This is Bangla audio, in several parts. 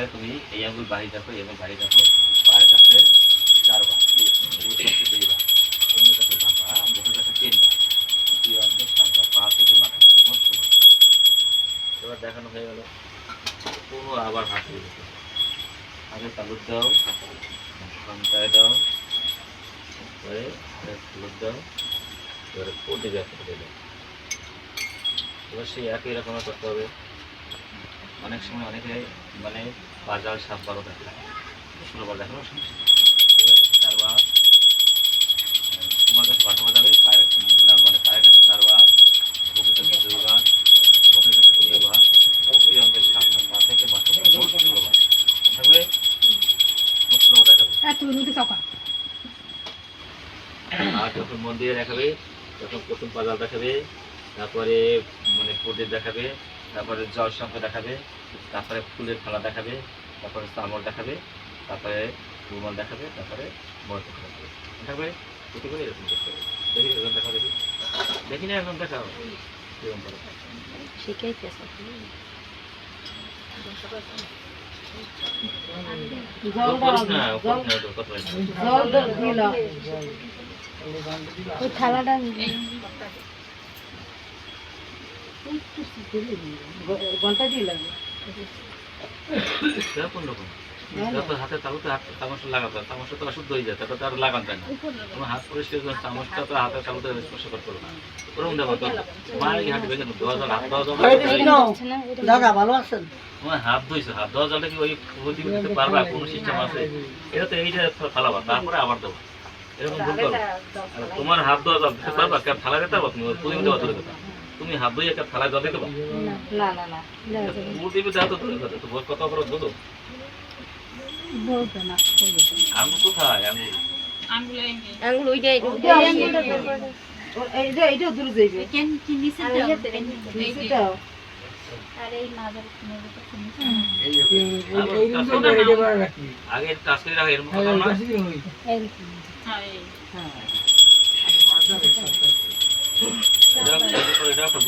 তারপরে তুমি এই আঙ্গুল বাড়ি দেখো আঙ্গুল বাড়ি দেখো পায়ের কাছে চারবার। দুইবার অন্য কাছে মুখের কাছে তিনবার পা থেকে মাথা এবার দেখানো হয়ে গেল কোনো আবার আগে তালুর দাও, ঘন্টায় দাও তারপরে তালুর দাও, এবারে এবার সেই একই রকমের করতে হবে। অনেক সময় অনেকে মানে বাজার সাত বারো দেখানো নেই। তোমার কাছে চারবার তোমার কাছে বাটা বাজাবে পায়ের মানে পায়ের কাছে চারবার বুকের কাছে বুকের কাছে এই সাতবার পা থেকে মাথা ষোলোবার থাকবে? ষোলোবার দেখাবে। হ্যাঁ আর যখন মন দিয়ে দেখাবে তখন প্রথম পাজাল দেখাবে তারপরে মানে প্রদীপ দেখাবে তারপরে জল শঙ্খ দেখাবে তারপরে ফুলের খেলা দেখাবে তারপরে চামল দেখাবে তারপরে রুমাল দেখাবে তারপরে মরত দেখাবে। দেখাবে করে এরকম দেখতে হবে। দেখি এরকম দেখা দেখি। দেখি না এরকম দেখাও এরকম করো। শিখাইতেছে না জল করিস না ওটা, কথা বলিস না। জল দিল ওই থালাটা তোমার হাত হাতে ধুইছো হাত কি ওই দিতে পারবা? কোনো সিস্টেম আছে এটা তো এইটা ফালাবা তারপরে আবার দেবো এরকম তোমার হাত দেওয়া জল দিতে পারবা থালা দিতে তুমি প্রদীপ দেওয়া ধরে দেবা তুমি হাত ধুয়ে একটা থালায় জল দিতে পারবা না না না না প্রদীপ দেওয়া তো ধরে দেবে তো কত দুধ বলতে না আঙুল কোথায় আঙ্গুল এইটা এইটা দূর যাইবে আগে টাচ করে রাখা এরকম কথা না হ্যাঁ এটা এটা একটা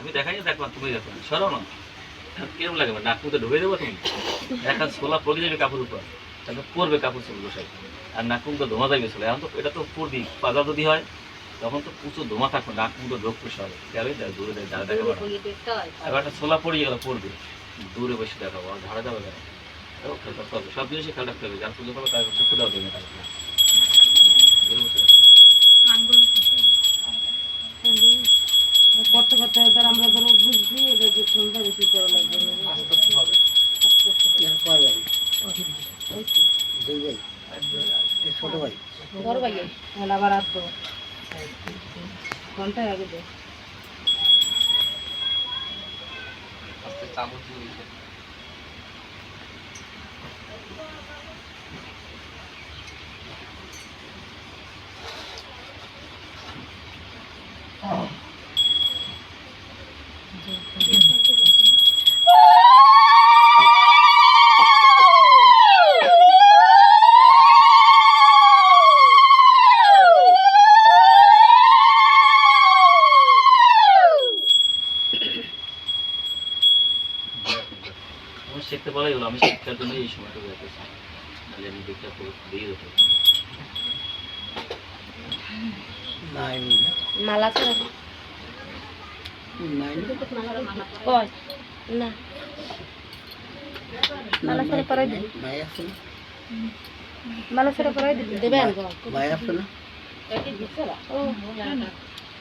আমি দেখাই দেখবা তুমি দেখো সরো না। কিরম লাগবে নাক ঢুকে দেবো তুমি? এখন ছোলা পড়ে যাবে কাপড় উপর। তারপর পরবে কাপড় চোপড় বসাই আর নাক মুখ তো ধোমা যাবে ছোলা এখন তো এটা তো পড়বি পাজা যদি হয়, তখন তো প্রচুর ধোমা থাকবে নাক মুখ তো ঢোক পুষে হবে কেন দূরে দেয় দেখাবো না। এবার একটা ছোলা পড়ে গেলে পড়বে দূরে বসে দেখাবো, আর ঝাড়া যাবে কেন? সব জিনিসই খেয়াল রাখতে হবে। যার পুজো করবে তার চক্ষু দেওয়া দেবে না দূরে বসে দেখো করতে করতে ধর আমরা ধরো বুঝছি এটা যে কোনটা বেশি করা লাগবে বড় ভাই তাহলে আবার আসতো ঘন্টায় আগে দে শিখতে পারাই হলো আমি শিক্ষার জন্য এই সময়টা যাইতেছি। নাহলে আমি দেখতে দিয়ে যেত মালা ছাড়া না। মালা ছাড়া পরাই দিন মালা ছাড়া পরাই দিন দেবেন ও।